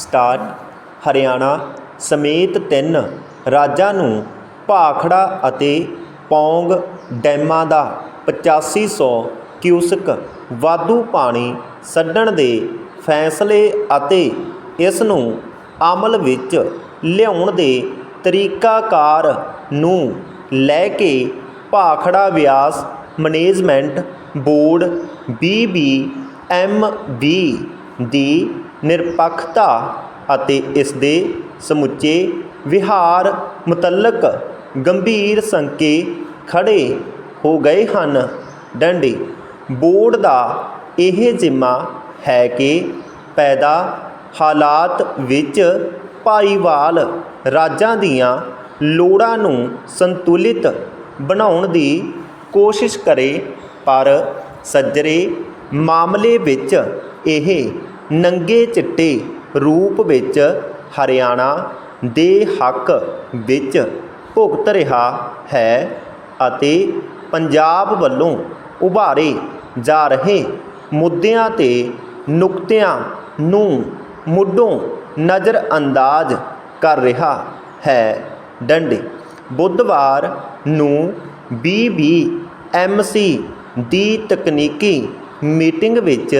Start Haryana ਸਮੇਤ ਤਿੰਨ ਰਾਜਾਂ ਨੂੰ ਭਾਖੜਾ ਅਤੇ ਪੌਂਗ ਡੈਮਾਂ ਦਾ 8500 ਕਿਊਸਕ ਵਾਧੂ ਪਾਣੀ ਛੱਡਣ ਦੇ ਫੈਸਲੇ ਅਤੇ ਇਸ ਨੂੰ ਅਮਲ ਵਿੱਚ ਲਿਆਉਣ ਦੇ ਤਰੀਕਾਕਾਰ ਨੂੰ ਲੈ ਕੇ Bhakra Beas management board B ਦੀ ਨਿਰਪੱਖਤਾ ਅਤੇ ਇਸ ਦੇ ਸਮੁੱਚੇ ਵਿਹਾਰ ਮੁਤਲਕ ਗੰਭੀਰ ਸੰਕੇ ਖੜ੍ਹੇ ਹੋ ਗਏ ਹਨ। ਡੰਡੀ, ਬੋਰਡ ਦਾ ਇਹ ਜ਼ਿੰਮਾ ਹੈ ਕਿ ਪੈਦਾ ਹਾਲਾਤ ਵਿੱਚ ਭਾਈਵਾਲ ਰਾਜਾਂ ਦੀਆਂ ਲੋੜਾਂ ਨੂੰ ਸੰਤੁਲਿਤ ਬਣਾਉਣ ਦੀ ਕੋਸ਼ਿਸ਼ ਕਰੇ, ਪਰ ਸੱਜਰੇ ਮਾਮਲੇ ਵਿੱਚ ਇਹ ਨੰਗੇ ਚਿੱਟੇ ਰੂਪ ਵਿੱਚ ਹਰਿਆਣਾ ਦੇ ਹੱਕ ਵਿੱਚ ਭੁਗਤ ਰਿਹਾ ਹੈ ਅਤੇ ਪੰਜਾਬ ਵੱਲੋਂ ਉਭਾਰੇ ਜਾ ਰਹੇ ਮੁੱਦਿਆਂ ਤੇ ਨੁਕਤਿਆਂ ਨੂੰ ਮੁੱਢੋਂ ਨਜ਼ਰਅੰਦਾਜ਼ ਕਰ ਰਿਹਾ ਹੈ। ਡੰਡੇ, ਬੁੱਧਵਾਰ ਨੂੰ ਬੀਬੀਐਮਸੀ ਦੀ ਤਕਨੀਕੀ ਮੀਟਿੰਗ ਵਿੱਚ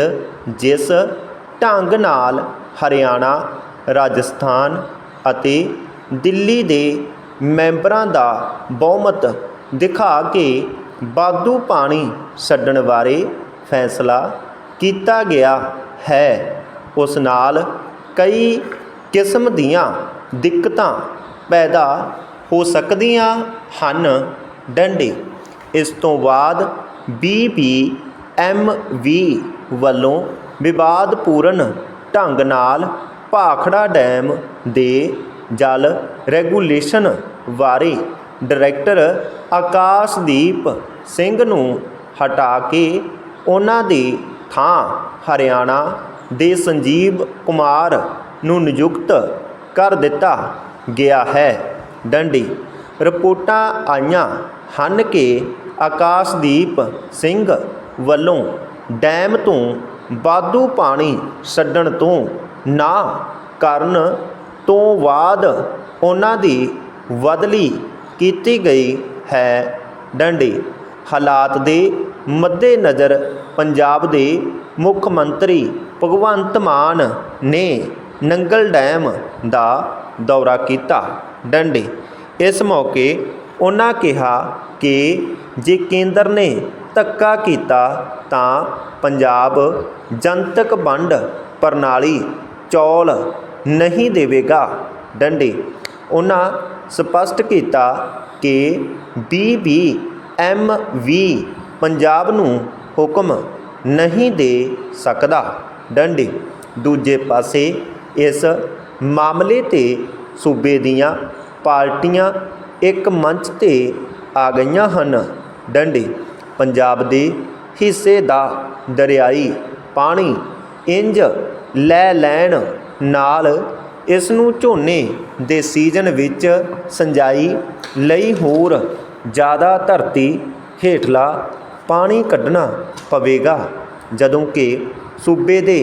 ਜਿਸ ਢੰਗ ਨਾਲ ਹਰਿਆਣਾ, ਰਾਜਸਥਾਨ ਅਤੇ ਦਿੱਲੀ ਦੇ ਮੈਂਬਰਾਂ ਦਾ ਬਹੁਮਤ ਦਿਖਾ ਕੇ ਵਾਧੂ ਪਾਣੀ ਛੱਡਣ ਬਾਰੇ ਫੈਸਲਾ ਕੀਤਾ ਗਿਆ ਹੈ। ਉਸ ਨਾਲ ਕਈ ਕਿਸਮ ਦੀਆਂ ਦਿੱਕਤਾਂ ਪੈਦਾ ਹੋ ਸਕਦੀਆਂ ਹਨ। ਡੰਡੇ। ਇਸ ਤੋਂ ਬਾਅਦ ਬੀਬੀਐਮਵੀ ਵੱਲੋਂ ਵਿਵਾਦਪੂਰਨ ਢੰਗ ਨਾਲ ਭਾਖੜਾ ਡੈਮ ਦੇ ਜਲ ਰੈਗੂਲੇਸ਼ਨ ਬਾਰੇ ਡਾਇਰੈਕਟਰ ਆਕਾਸ਼ਦੀਪ ਸਿੰਘ ਨੂੰ ਹਟਾ ਕੇ ਉਹਨਾਂ ਦੀ ਥਾਂ ਹਰਿਆਣਾ ਦੇ ਸੰਜੀਵ ਕੁਮਾਰ ਨੂੰ ਨਿਯੁਕਤ ਕਰ ਦਿੱਤਾ ਗਿਆ ਹੈ। ਡੰਡੀ ਰਿਪੋਰਟਾਂ ਆਈਆਂ ਹਨ ਕਿ ਆਕਾਸ਼ਦੀਪ ਸਿੰਘ ਵੱਲੋਂ ਡੈਮ ਤੋਂ ਵਾਧੂ ਪਾਣੀ ਛੱਡਣ ਤੋਂ ਨਾ ਕਰਨ ਤੋਂ ਬਾਅਦ ਉਹਨਾਂ ਦੀ ਬਦਲੀ ਕੀਤੀ ਗਈ ਹੈ। ਡੰਡੀ। ਹਾਲਾਤ ਦੇ ਮੱਦੇਨਜ਼ਰ ਪੰਜਾਬ ਦੇ ਮੁੱਖ ਮੰਤਰੀ ਭਗਵੰਤ ਮਾਨ ਨੇ ਨੰਗਲ ਡੈਮ ਦਾ ਦੌਰਾ ਕੀਤਾ। ਡੰਡੀ। ਇਸ ਮੌਕੇ ਉਹਨਾਂ ਕਿਹਾ ਕਿ ਜੇ ਕੇਂਦਰ ਨੇ ਧੱਕਾ ਕੀਤਾ ਤਾਂ ਪੰਜਾਬ ਜਨਤਕ ਵੰਡ ਪ੍ਰਣਾਲੀ ਚੌਲ ਨਹੀਂ ਦੇਵੇਗਾ। ਡੰਡੇ। ਉਹਨਾਂ ਸਪਸ਼ਟ ਕੀਤਾ ਕਿ B B M B Punjab ਨੂੰ ਹੁਕਮ ਨਹੀਂ ਦੇ ਸਕਦਾ। ਡੰਡੇ। ਦੂਜੇ ਪਾਸੇ ਇਸ ਮਾਮਲੇ ਤੇ ਸੂਬੇ ਦੀਆਂ ਪਾਰਟੀਆਂ ਇੱਕ ਮੰਚ ਤੇ ਆ ਗਈਆਂ ਹਨ। ਡੰਡੇ। ਪੰਜਾਬ ਦੇ ਹਿੱਸੇ ਦਾ ਦਰਿਆਈ ਪਾਣੀ ਇੰਜ ਲੈ ਲੈਣ ਨਾਲ ਇਸ ਨੂੰ ਝੋਨੇ ਦੇ ਸੀਜ਼ਨ ਵਿੱਚ ਸਿੰਜਾਈ ਲਈ ਹੋਰ ਜ਼ਿਆਦਾ ਧਰਤੀ ਹੇਠਲਾ ਪਾਣੀ ਕੱਢਣਾ ਪਵੇਗਾ। ਜਦੋਂ ਕਿ ਸੂਬੇ ਦੇ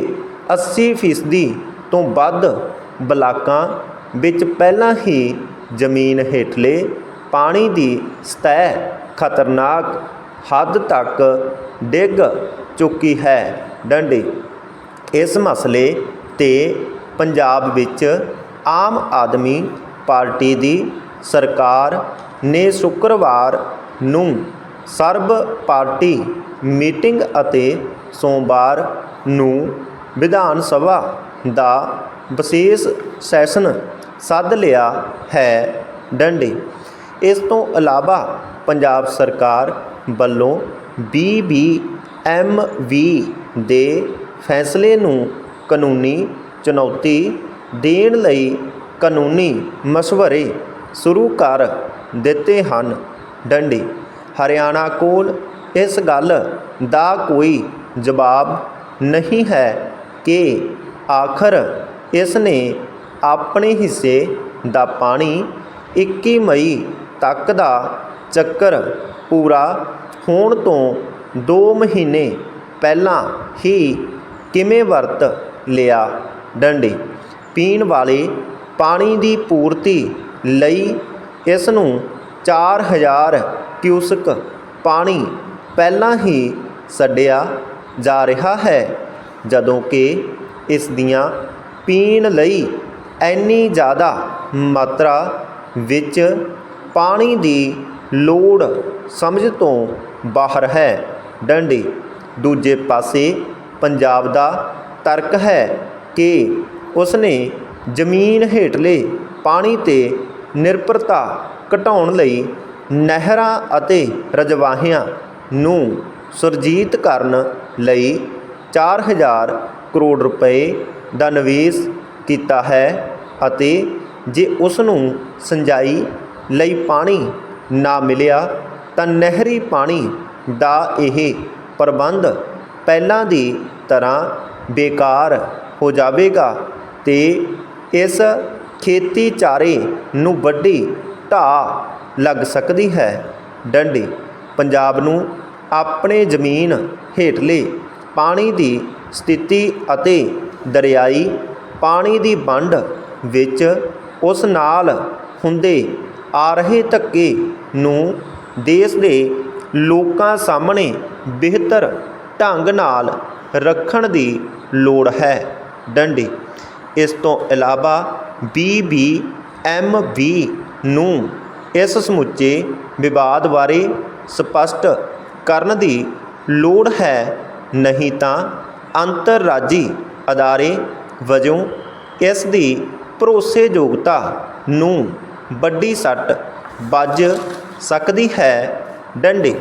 80 ਫੀਸਦੀ ਤੋਂ ਵੱਧ ਬਲਾਕਾਂ ਵਿੱਚ ਪਹਿਲਾਂ ਹੀ ਜ਼ਮੀਨ ਹੇਠਲੇ ਪਾਣੀ ਦੀ ਸਤਹ ਖਤਰਨਾਕ ਹੱਦ ਤੱਕ ਡਿੱਗ ਚੁੱਕੀ ਹੈ। ਡੰਡੀ, ਇਸ ਮਸਲੇ ਤੇ ਪੰਜਾਬ ਵਿੱਚ ਆਮ ਆਦਮੀ ਪਾਰਟੀ ਦੀ ਸਰਕਾਰ ਨੇ ਸ਼ੁੱਕਰਵਾਰ ਨੂੰ ਸਰਬ ਪਾਰਟੀ ਮੀਟਿੰਗ ਅਤੇ ਸੋਮਵਾਰ ਨੂੰ ਵਿਧਾਨ ਸਭਾ ਦਾ ਵਿਸ਼ੇਸ਼ ਸੈਸ਼ਨ ਸੱਦ ਲਿਆ ਹੈ। ਡੰਡੇ, ਇਸ ਤੋਂ ਇਲਾਵਾ ਪੰਜਾਬ ਸਰਕਾਰ ਵੱਲੋਂ ਬੀ ਬੀ ਐੱਮ ਵੀ ਦੇ ਫੈਸਲੇ ਨੂੰ ਕਾਨੂੰਨੀ ਚੁਣੌਤੀ ਦੇਣ ਲਈ ਕਾਨੂੰਨੀ ਮਸ਼ਵਰੇ ਸ਼ੁਰੂ ਕਰ ਦਿੱਤੇ ਹਨ। ਡੰਡੀ, ਹਰਿਆਣਾ ਕੋਲ ਇਸ ਗੱਲ ਦਾ ਕੋਈ ਜਵਾਬ ਨਹੀਂ ਹੈ ਕਿ ਆਖਰ ਇਸ ਨੇ ਆਪਣੇ ਹਿੱਸੇ ਦਾ ਪਾਣੀ 21 ਮਈ ਤੱਕ ਦਾ ਚੱਕਰ ਪੂਰਾ ਹੋਣ ਤੋਂ 2 ਮਹੀਨੇ ਪਹਿਲਾਂ ਹੀ ਕਿਵੇਂ ਵਰਤ ਲਿਆ ਡੰਡੀ? ਪੀਣ ਵਾਲੇ ਪਾਣੀ ਦੀ ਪੂਰਤੀ ਲਈ ਇਸ ਨੂੰ 4000 ਕਿਊਸਕ ਪਾਣੀ ਪਹਿਲਾਂ ਹੀ ਛੱਡਿਆ ਜਾ ਰਿਹਾ ਹੈ, ਜਦੋਂ ਕਿ ਇਸ ਦੀਆਂ ਪੀਣ ਲਈ ਇੰਨੀ ਜ਼ਿਆਦਾ ਮਾਤਰਾ ਵਿੱਚ ਪਾਣੀ ਦੀ ਲੋੜ ਸਮਝ ਤੋਂ ਬਾਹਰ ਹੈ। ਡੰਡੀ। ਦੂਜੇ ਪਾਸੇ ਪੰਜਾਬ ਦਾ ਤਰਕ ਹੈ ਕਿ ਉਸਨੇ ਜ਼ਮੀਨ ਹੇਠਲੇ ਪਾਣੀ ਤੇ ਨਿਰਭਰਤਾ ਘਟਾਉਣ ਲਈ ਨਹਿਰਾਂ ਅਤੇ ਰਜਵਾਹਿਆਂ ਨੂੰ ਸੁਰਜੀਤ ਕਰਨ ਲਈ 4000 ਕਰੋੜ ਰੁਪਏ ਦਾ ਨਿਵੇਸ਼ ਕੀਤਾ ਹੈ ਅਤੇ ਜੇ ਉਸ ਨੂੰ ਸਿੰਜਾਈ ਲਈ ਪਾਣੀ ਨਾ ਮਿਲਿਆ ਤਾਂ ਨਹਿਰੀ ਪਾਣੀ ਦਾ ਇਹ ਪ੍ਰਬੰਧ ਪਹਿਲਾਂ ਦੀ ਤਰ੍ਹਾਂ ਬੇਕਾਰ ਹੋ ਜਾਵੇਗਾ ਤੇ ਇਸ ਖੇਤੀ ਚਾਰੇ ਨੂੰ ਵੱਡੀ ਢਾਹ ਲੱਗ ਸਕਦੀ ਹੈ। ਡੰਡੀ, ਪੰਜਾਬ ਨੂੰ ਆਪਣੇ ਜ਼ਮੀਨ ਹੇਠਲੇ ਪਾਣੀ ਦੀ ਸਥਿਤੀ ਅਤੇ ਦਰਿਆਈ ਪਾਣੀ ਦੀ ਵੰਡ ਵਿੱਚ ਉਸ ਨਾਲ ਹੁੰਦੇ ਆ ਰਹੇ ਧੱਕੇ ਨੂੰ ਦੇਸ਼ ਦੇ ਲੋਕਾਂ ਸਾਹਮਣੇ ਬਿਹਤਰ ਢੰਗ ਨਾਲ ਰੱਖਣ ਦੀ ਲੋੜ ਹੈ। ਡੰਡੀ। ਇਸ ਤੋਂ ਇਲਾਵਾ ਬੀਬੀਐਮਬੀ ਨੂੰ ਇਸ ਸਮੁੱਚੇ ਵਿਵਾਦ ਬਾਰੇ ਸਪਸ਼ਟ ਕਰਨ ਦੀ ਲੋੜ ਹੈ। ਨਹੀਂ ਤਾਂ ਅੰਤਰਰਾਜੀ ਅਦਾਰੇ ਵਜੋਂ ਇਸ ਦੀ ਭਰੋਸੇਯੋਗਤਾ ਨੂੰ ਵੱਡੀ ਸੱਟ ਵੱਜ ਸਕਦੀ ਹੈ ਡੰਡੇ।